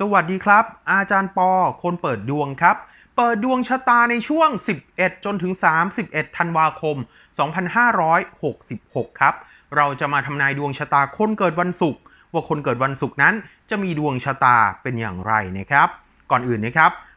สวัสดีครับ อาจารย์ปอ คนเปิดดวงครับ เปิดดวงชะตาในช่วง 11 จนถึง 31 ธันวาคม 2566 ครับ เราจะมาทำนายดวงชะตาคนเกิดวันศุกร์ว่าคนเกิดวันศุกร์นั้นจะมีดวงชะตาเป็นอย่างไรนะครับ ก่อนอื่นนะครับ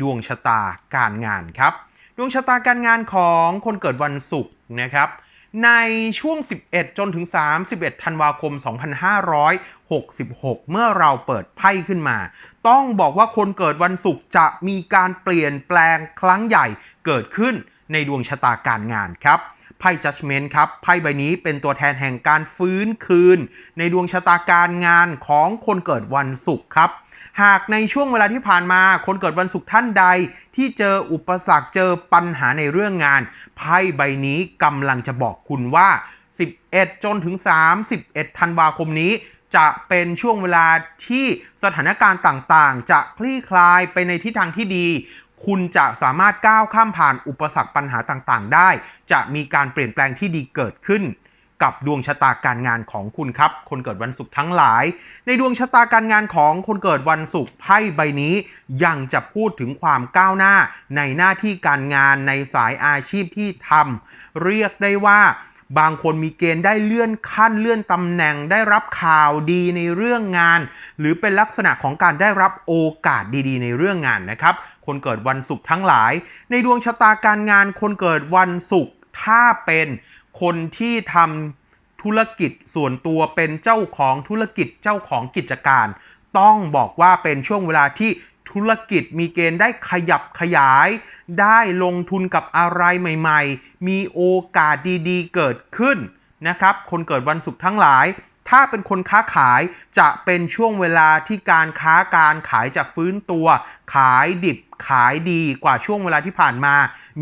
ดวงชะตาการงานครับ ดวงชะตาการงานของคนเกิดวันศุกร์นะครับ ในช่วง 11 จนถึง 31 ธันวาคม 2566 เมื่อเราเปิดไพ่ขึ้นมา ต้องบอกว่าคนเกิดวันศุกร์จะมีการเปลี่ยนแปลงครั้งใหญ่เกิดขึ้นในดวงชะตาการงานครับไพ่ Judgment ครับไพ่ใบนี้เป็นตัวแทนแห่งการฟื้นคืน ในดวงชะตาการงานของคนเกิดวันศุกร์ครับ หากในช่วงเวลาที่ผ่านมา คนเกิดวันศุกร์ท่านใด ที่เจออุปสรรคเจอปัญหาในเรื่องงาน ไพ่ใบนี้กำลังจะบอกคุณว่า 11 จนถึง 31 ธันวาคมนี้จะเป็นช่วงเวลาที่สถานการณ์ต่างๆ จะคลี่คลายไปในทิศทางที่ดี คุณจะสามารถก้าวข้ามผ่านอุปสรรคปัญหาต่างๆ ได้ จะมีการเปลี่ยนแปลงที่ดีเกิดขึ้น กับดวงชะตาการงานของคุณครับ คนเกิดวันศุกร์ทั้งหลาย ในดวงชะตาการงานของคนเกิดวันศุกร์ไพ่ใบนี้ยังจะพูดถึงความก้าวหน้าในหน้าที่การงานในสายอาชีพที่ทำเรียกได้ว่าบางคนมีเกณฑ์ได้เลื่อนขั้นเลื่อนตำแหน่งได้รับข่าวดีในเรื่องงาน หรือเป็นลักษณะของการได้รับโอกาสดีๆ ในเรื่องงานนะครับ คนเกิดวันศุกร์ทั้งหลาย ในดวงชะตาการงานคนเกิดวันศุกร์ ถ้าเป็นคนที่ทำธุรกิจส่วนตัวเป็นเจ้าของธุรกิจเจ้าของกิจการ ต้องบอกว่าเป็นช่วงเวลาที่ธุรกิจมีเกณฑ์ได้ขยับขยาย ได้ลงทุนกับอะไรใหม่ๆ มีโอกาสดีๆ เกิดขึ้นนะครับ คนเกิดวันศุกร์ทั้งหลาย ถ้าเป็นคนค้าขายจะเป็นช่วงเวลาที่การค้าการขายจะฟื้นตัว ขายดิบ ขายดีกว่าช่วงเวลาที่ผ่านมา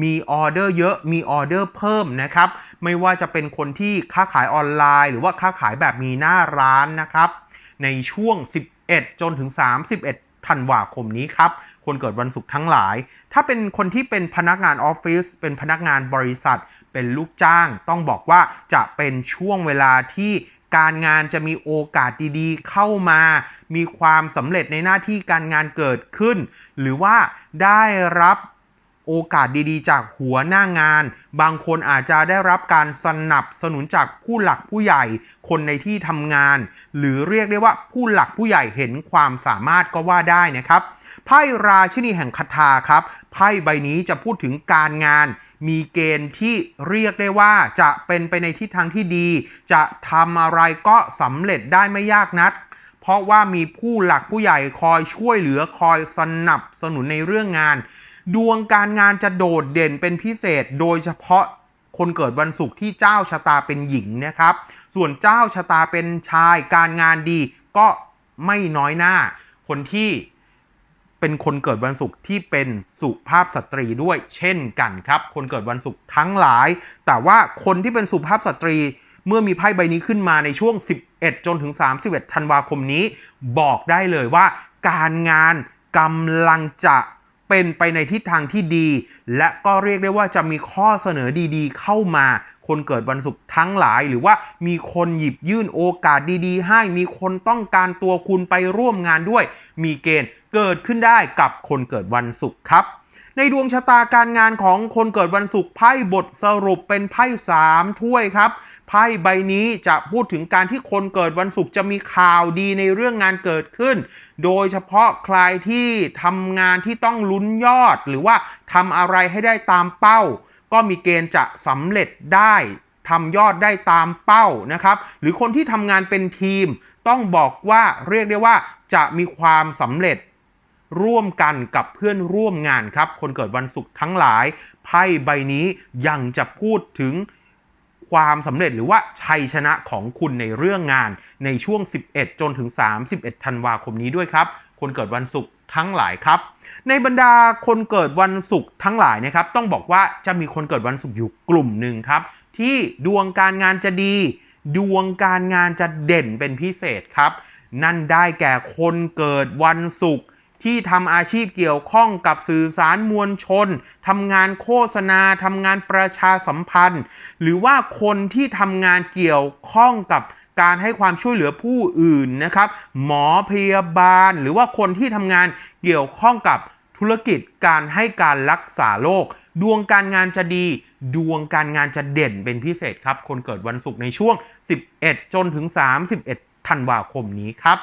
มีออเดอร์เยอะ มีออเดอร์เพิ่มนะครับ ไม่ว่าจะเป็นคนที่ค้าขายออนไลน์ หรือว่าค้าขายแบบมีหน้าร้านนะครับ ในช่วง 11 จนถึง 31ธันวาคมนี้ครับ คนเกิดวันศุกร์ทั้งหลาย ถ้าเป็นคนที่เป็นพนักงานออฟฟิศ เป็นพนักงานบริษัท เป็นลูกจ้าง ต้องบอกว่าจะเป็นช่วงเวลาที่ การงานจะมีโอกาสดีๆ เข้ามา มีความสำเร็จในหน้าที่การงานเกิดขึ้น หรือว่าได้รับโอกาสดีๆ จากหัวหน้างาน บางคนอาจจะได้รับการสนับสนุนจากผู้หลักผู้ใหญ่ คนในที่ทำงาน หรือเรียกได้ว่าผู้หลักผู้ใหญ่เห็นความสามารถก็ว่าได้นะครับ ไพ่ราชินีแห่งคาถาครับไพ่ใบนี้จะพูดถึงการงาน มีเกณฑ์ที่เรียกได้ว่าจะเป็นไปในทิศทางที่ดี จะทำอะไรก็สำเร็จได้ไม่ยากนักเพราะว่ามีผู้หลักผู้ใหญ่คอยช่วยเหลือคอยสนับสนุนในเรื่องงาน ดวงการงานจะโดดเด่นเป็นพิเศษ โดยเฉพาะคนเกิดวันศุกร์ที่เจ้าชะตาเป็นหญิงนะครับ ส่วนเจ้าชะตาเป็นชายการงานดีก็ไม่น้อยหน้า คนที่ เป็นคนเกิดวันศุกร์ที่เป็นสุภาพสตรีด้วยเช่นกันครับ คนเกิดวันศุกร์ทั้งหลาย แต่ว่าคนที่เป็นสุภาพสตรีเมื่อมีไพ่ใบนี้ขึ้นมาในช่วง 11 จนถึง 31 ธันวาคมนี้ บอกได้เลยว่า การงานกำลังจะเป็นไปในทิศทางที่ดี และก็เรียกได้ว่าจะมีข้อเสนอดีๆ เข้ามา คนเกิดวันศุกร์ทั้งหลาย หรือว่ามีคนหยิบยื่นโอกาสดีๆ ให้มีคนต้องการตัวคุณไปร่วมงานด้วย มีเกณฑ์ เกิดขึ้นได้กับคนเกิดวันศุกร์ครับ ในดวงชะตาการงานของคนเกิดวันศุกร์ไพ่บทสรุปเป็นไพ่สามถ้วยครับไพ่ใบนี้จะพูดถึงการที่คนเกิดวันศุกร์จะมีข่าวดีในเรื่องงานเกิดขึ้น โดยเฉพาะใครที่ทำงานที่ต้องลุ้นยอด หรือว่าทำอะไรให้ได้ตามเป้า ก็มีเกณฑ์จะสำเร็จได้ทำยอดได้ตามเป้านะครับ หรือคนที่ทำงานเป็นทีม ต้องบอกว่าเรียกได้ว่าจะมีความสำเร็จ ร่วมกันกับเพื่อนร่วมงานครับ คนเกิดวันศุกร์ทั้งหลาย ไพ่ใบนี้ยังจะพูดถึงความสำเร็จหรือว่าชัยชนะของคุณในเรื่องงานในช่วง 11 จนถึง 31 ธันวาคมนี้ด้วยครับ คนเกิดวันศุกร์ทั้งหลายครับ ในบรรดาคนเกิดวันศุกร์ทั้งหลายนะครับ ต้องบอกว่าจะมีคนเกิดวันศุกร์อยู่กลุ่มหนึ่งครับ ที่ดวงการงานจะดี ดวงการงานจะเด่นเป็นพิเศษครับ นั่นได้แก่คนเกิดวันศุกร์ ที่ทำอาชีพเกี่ยวข้องกับสื่อสารมวลชนทำงานโฆษณาทำงานประชาสัมพันธ์ หรือว่าคนที่ทำงานเกี่ยวข้องกับการให้ความช่วยเหลือผู้อื่นนะครับ หมอพยาบาล หรือว่าคนที่ทำงานเกี่ยวข้องกับธุรกิจการให้การรักษาโรคดวงการงานจะดี ดวงการงานจะเด่นเป็นพิเศษครับ คนเกิดวันศุกร์ในช่วง 11 จนถึง 31 ธันวาคมนี้ครับ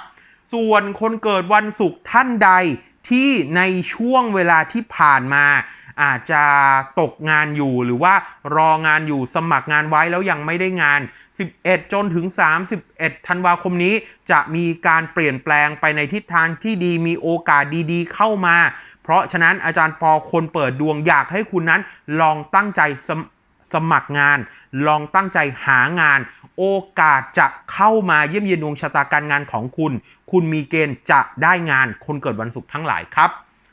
ส่วนคนเกิดวันศุกร์ท่านใดที่ในช่วงเวลาที่ผ่านมาอาจจะตกงานอยู่หรือว่ารองานอยู่สมัครงานไว้แล้วยังไม่ได้งาน 11 จนถึง 31 ธันวาคมนี้จะมีการเปลี่ยนแปลงไปในทิศทางที่ดีมีโอกาสดีๆ เข้ามา เพราะฉะนั้นอาจารย์ปอคนเปิดดวงอยากให้คุณนั้นลองตั้งใจ สมัครงาน ลองตั้งใจหางาน โอกาสจะเข้ามาเยี่ยมเยียนดวงชะตาการงานของคุณ คุณมีเกณฑ์จะได้งานคนเกิดวันศุกร์ทั้งหลายครับ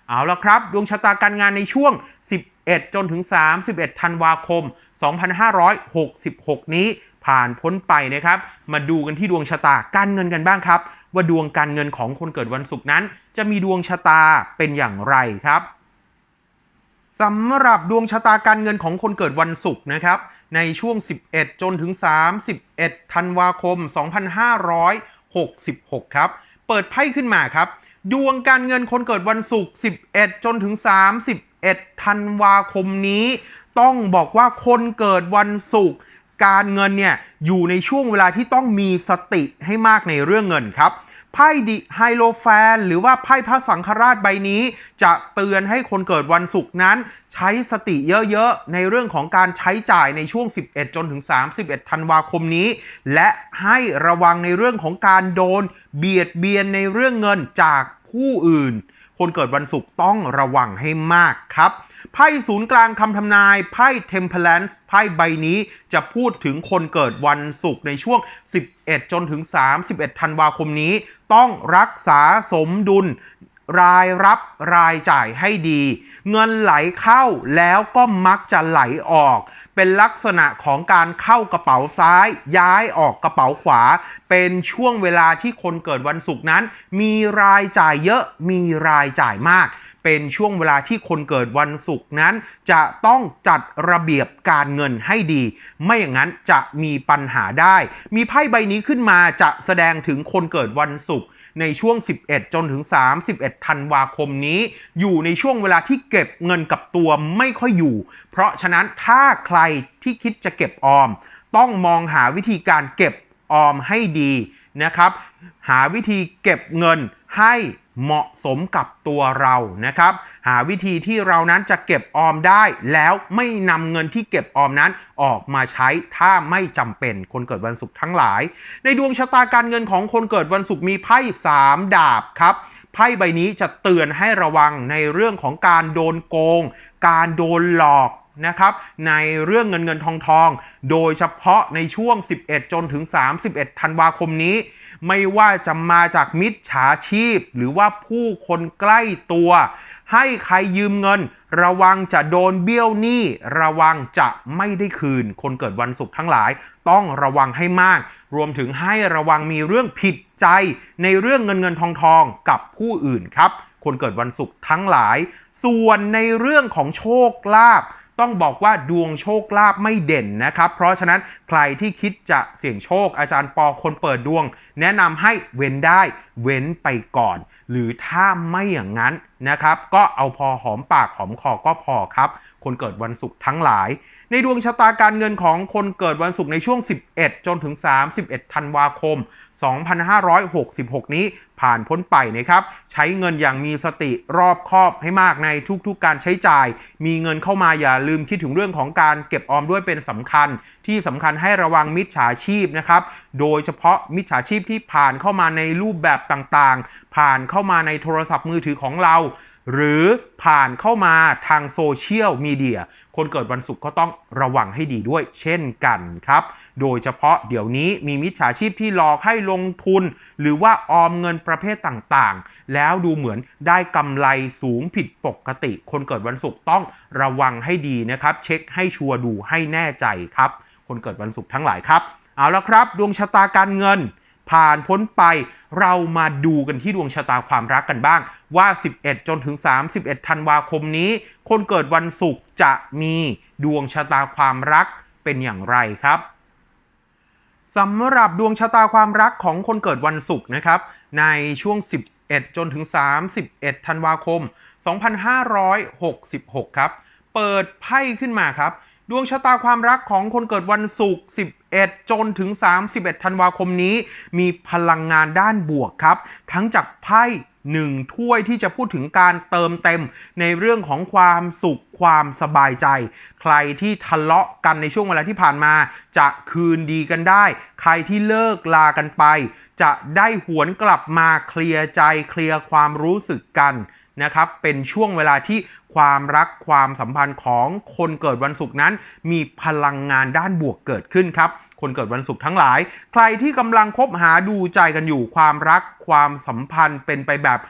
เอาละครับ ดวงชะตาการงานในช่วง 11 จนถึง 31 ธันวาคม 2566 นี้ผ่านพ้นไปนะครับ มาดูกันที่ดวงชะตาการเงินกันบ้างครับ ว่าดวงการเงินของคนเกิดวันศุกร์นั้น จะมีดวงชะตาเป็นอย่างไรครับ สำหรับดวงชะตาการเงินของคนเกิดวันศุกร์นะครับ ในช่วง 11 จนถึง 31 ธันวาคม 2566 ครับ เปิดไพ่ขึ้นมาครับ ดวงการเงินคนเกิดวันศุกร์ 11 จนถึง 31 ธันวาคมนี้ ต้องบอกว่าคนเกิดวันศุกร์การเงินเนี่ยอยู่ในช่วงเวลาที่ต้องมีสติให้มากในเรื่องเงินครับ ไพ่ดิไฮโลแฟน หรือว่าไพ่พระสังฆราชใบนี้ จะเตือนให้คนเกิดวันศุกร์นั้น ใช้สติเยอะๆ ในเรื่องของการใช้จ่ายในช่วง 11 จนถึง 31 ธันวาคมนี้ และให้ระวังในเรื่องของการโดน เบียดเบียนในเรื่องเงินจากผู้อื่น คนเกิดวันศุกร์ต้องระวังให้มากครับ ไพ่ศูนย์กลางคำทำนาย ไพ่ Temperance ไพ่ใบนี้จะพูดถึงคนเกิดวันศุกร์ในช่วง 11 จนถึง 31 ธันวาคมนี้ ต้องรักษาสมดุล รายรับรายจ่ายให้ดี เงินไหลเข้าแล้วก็มักจะไหลออก เป็นลักษณะของการเข้ากระเป๋าซ้าย ย้ายออกกระเป๋าขวา เป็นช่วงเวลาที่คนเกิดวันศุกร์นั้น มีรายจ่ายเยอะมีรายจ่ายมาก เป็นช่วงเวลาที่คนเกิดวันศุกร์นั้น จะต้องจัดระเบียบการเงินให้ดี ไม่อย่างนั้นจะมีปัญหาได้ มีไพ่ใบนี้ขึ้นมาจะแสดงถึงคนเกิดวันศุกร์ ในช่วง 11 จนถึง 31 ธันวาคมนี้ อยู่ในช่วงเวลาที่เก็บเงินกับตัวไม่ค่อยอยู่ เพราะฉะนั้นถ้าใครที่คิดจะเก็บออม ต้องมองหาวิธีการเก็บออมให้ดี นะครับ หาวิธีเก็บเงินให้เหมาะสมกับตัวเรานะครับ หาวิธีที่เรานั้นจะเก็บออมได้ แล้วไม่นำเงินที่เก็บออมนั้นออกมาใช้ถ้าไม่จำเป็นคนเกิดวันศุกร์ทั้งหลาย ในดวงชะตาการเงินของคนเกิดวันศุกร์มีไพ่สามดาบครับไพ่ใบนี้จะเตือนให้ระวังในเรื่องของการโดนโกง การโดนหลอก นะครับในเรื่องเงินเงินทองทอง โดยเฉพาะในช่วง 11 จนถึง 31 ธันวาคมนี้ ไม่ว่าจะมาจากมิจฉาชีพ หรือว่าผู้คนใกล้ตัว ให้ใครยืมเงิน ระวังจะโดนเบี้ยวหนี้ ระวังจะไม่ได้คืน คนเกิดวันศุกร์ทั้งหลาย ต้องระวังให้มาก รวมถึงให้ระวังมีเรื่องผิดใจในเรื่องเงินเงินทองทองกับผู้อื่นครับ คนเกิดวันศุกร์ทั้งหลาย ส่วนในเรื่องของโชคลาภ ต้องบอกว่าดวงโชคลาภไม่เด่นนะครับ เพราะฉะนั้นใครที่คิดจะเสี่ยงโชคอาจารย์ปอคนเปิดดวง แนะนำให้เว้นได้เว้นไปก่อน หรือถ้าไม่อย่างนั้นนะครับ ก็เอาพอหอมปากหอมคอก็พอครับ คนเกิดวันศุกร์ทั้งหลาย ในดวงชะตาการเงินของคนเกิดวันศุกร์ในช่วง 11 จนถึง 31 ธันวาคม 2566 นี้ผ่านพ้นไปนะครับ ใช้เงินอย่างมีสติรอบคอบให้มากในทุกๆการใช้จ่าย มีเงินเข้ามาอย่าลืมคิดถึงเรื่องของการเก็บออมด้วยเป็นสำคัญ ที่สำคัญให้ระวังมิจฉาชีพนะครับ โดยเฉพาะมิจฉาชีพที่ผ่านเข้ามาในรูปแบบต่างๆ ผ่านเข้ามาในโทรศัพท์มือถือของเรา หรือผ่านเข้ามาทางโซเชียลมีเดีย คนเกิดวันศุกร์ก็ต้องระวังให้ดีด้วยเช่นกันครับ โดยเฉพาะเดี๋ยวนี้มีมิจฉาชีพที่หลอกให้ลงทุน หรือว่าออมเงินประเภทต่างๆ แล้วดูเหมือนได้กำไรสูงผิดปกติ คนเกิดวันศุกร์ต้องระวังให้ดีนะครับ เช็คให้ชัวร์ดูให้แน่ใจครับ คนเกิดวันศุกร์ทั้งหลายครับ เอาละครับ ดวงชะตาการเงิน ผ่านพ้นไปเรามาดูกันที่ดวงชะตาความรักกันบ้างว่า 11 จนถึง 31 ธันวาคมนี้ คนเกิดวันศุกร์จะมีดวงชะตาความรักเป็นอย่างไรครับสำหรับดวงชะตาความรักของคนเกิดวันศุกร์นะครับ ในช่วง 11 จนถึง 31 ธันวาคม 2566 ครับ เปิดไพ่ขึ้นมาครับ ดวงชะตาความรักของคนเกิดวันศุกร์11 จนถึง 31 ธันวาคมนี้ มีพลังงานด้านบวกครับ ทั้งจากไพ่หนึ่งถ้วยที่จะพูดถึงการเติมเต็มในเรื่องของความสุขความสบายใจ ใครที่ทะเลาะกันในช่วงเวลาที่ผ่านมา จะคืนดีกันได้ ใครที่เลิกลากันไป จะได้หวนกลับมาเคลียร์ใจเคลียร์ความรู้สึกกัน นะครับเป็นช่วงเวลาที่ความรักความสัมพันธ์ของคนเกิดวันศุกร์นั้น มีพลังงานด้านบวกเกิดขึ้นครับคนเกิดวันศุกร์ทั้งหลาย ใครที่กำลังคบหาดูใจกันอยู่ความรักความสัมพันธ์เป็นไปแบบ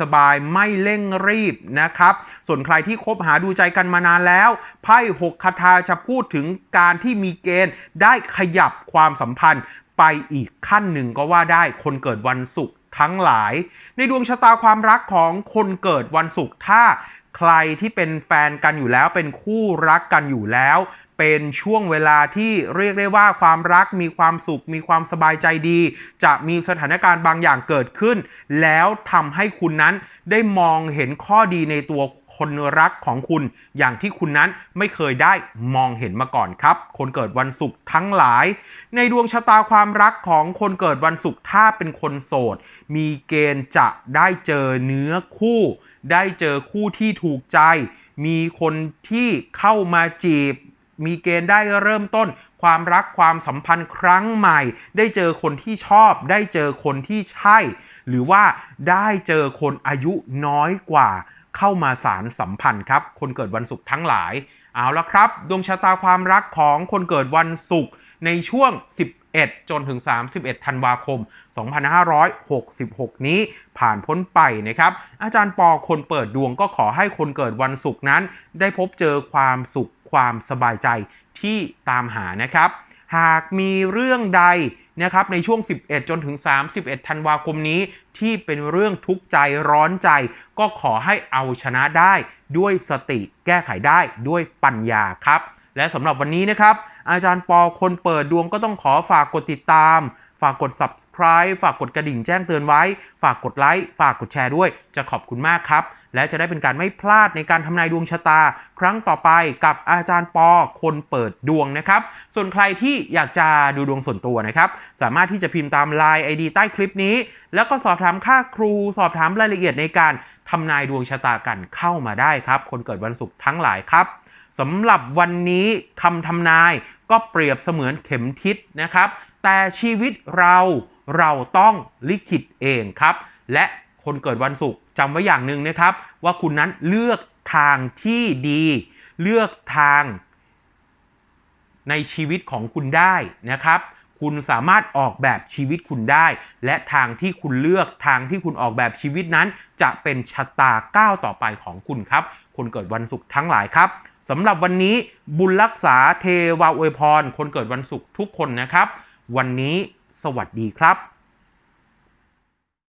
สบายๆ ไม่เร่งรีบนะครับ ส่วนใครที่คบหาดูใจกันมานานแล้ว ไพ่หกคาถาจะพูดถึงการที่มีเกณฑ์ได้ขยับความสัมพันธ์ไปอีกขั้นหนึ่งก็ว่าได้คนเกิดวันศุกร์ ทั้งหลาย ในดวงชะตาความรักของคนเกิดวันศุกร์ถ้าใครที่เป็นแฟนกันอยู่แล้วเป็นคู่รักกันอยู่แล้ว เป็นช่วงเวลาที่เรียกได้ว่าความรักมีความสุข มีความสบายใจดี จะมีสถานการณ์บางอย่างเกิดขึ้น แล้วทำให้คุณนั้นได้มองเห็นข้อดีในตัวคนรักของคุณอย่างที่คุณนั้นไม่เคยได้มองเห็นมาก่อนครับ คนเกิดวันศุกร์ทั้งหลาย ในดวงชะตาความรักของคนเกิดวันศุกร์ถ้าเป็นคนโสด มีเกณฑ์จะได้เจอเนื้อคู่ ได้เจอคู่ที่ถูกใจ มีคนที่เข้ามาจีบ มีเกณฑ์ได้เริ่มต้น ความรักความสัมพันธ์ครั้งใหม่ ได้เจอคนที่ชอบ ได้เจอคนที่ใช่ หรือว่าได้เจอคนอายุน้อยกว่า เข้ามาสารสัมพันธ์ครับ คนเกิดวันศุกร์ทั้งหลาย เอาละครับ ดวงชะตาความรักของคนเกิดวันศุกร์ในช่วง 11 จนถึง 31 ธันวาคม 2566 นี้ผ่านพ้นไปนะครับ อาจารย์ปอคนเปิดดวงก็ขอให้คนเกิดวันศุกร์นั้น ได้พบเจอความสุข ความสบายใจที่ตามหานะครับ หากมีเรื่องใดนะครับในช่วง 11 จนถึง 31 ธันวาคมนี้ ที่เป็นเรื่องทุกข์ใจร้อนใจ ก็ขอให้เอาชนะได้ด้วยสติแก้ไขได้ด้วยปัญญาครับ และสำหรับวันนี้นะครับ อาจารย์ปอคนเปิดดวงก็ต้องขอฝากกดติดตาม ฝากกด subscribe ฝากกดกระดิ่งแจ้งเตือนไว้ ฝากกดไลค์ ฝากกดแชร์ด้วย จะขอบคุณมากครับ และจะได้เป็นการไม่พลาดในการทำนายดวงชะตา ครั้งต่อไปกับอาจารย์ปอคนเปิดดวงนะครับ ส่วนใครที่อยากจะดูดวงส่วนตัวนะครับ สามารถที่จะพิมพ์ตาม Line ID ใต้คลิปนี้ แล้วก็สอบถามค่าครู สอบถามรายละเอียดในการทำนายดวงชะตากันเข้ามาได้ครับ คนเกิดวันศุกร์ทั้งหลายครับ สำหรับวันนี้คำทำนายก็เปรียบเสมือนเข็มทิศนะครับ แต่ชีวิตเราเราต้องลิขิตเองครับ และคนเกิดวันศุกร์จำไว้อย่างหนึ่งนะครับ ว่าคุณนั้นเลือกทางที่ดี เลือกทางในชีวิตของคุณได้นะครับ คุณสามารถออกแบบชีวิตคุณได้ และทางที่คุณเลือกทางที่คุณออกแบบชีวิตนั้น จะเป็นชะตาก้าวต่อไปของคุณครับ คนเกิดวันศุกร์ทั้งหลายครับ สำหรับวันนี้บุญรักษาเทวาอวยพร คนเกิดวันศุกร์ทุกคนนะครับ วันนี้สวัสดีครับ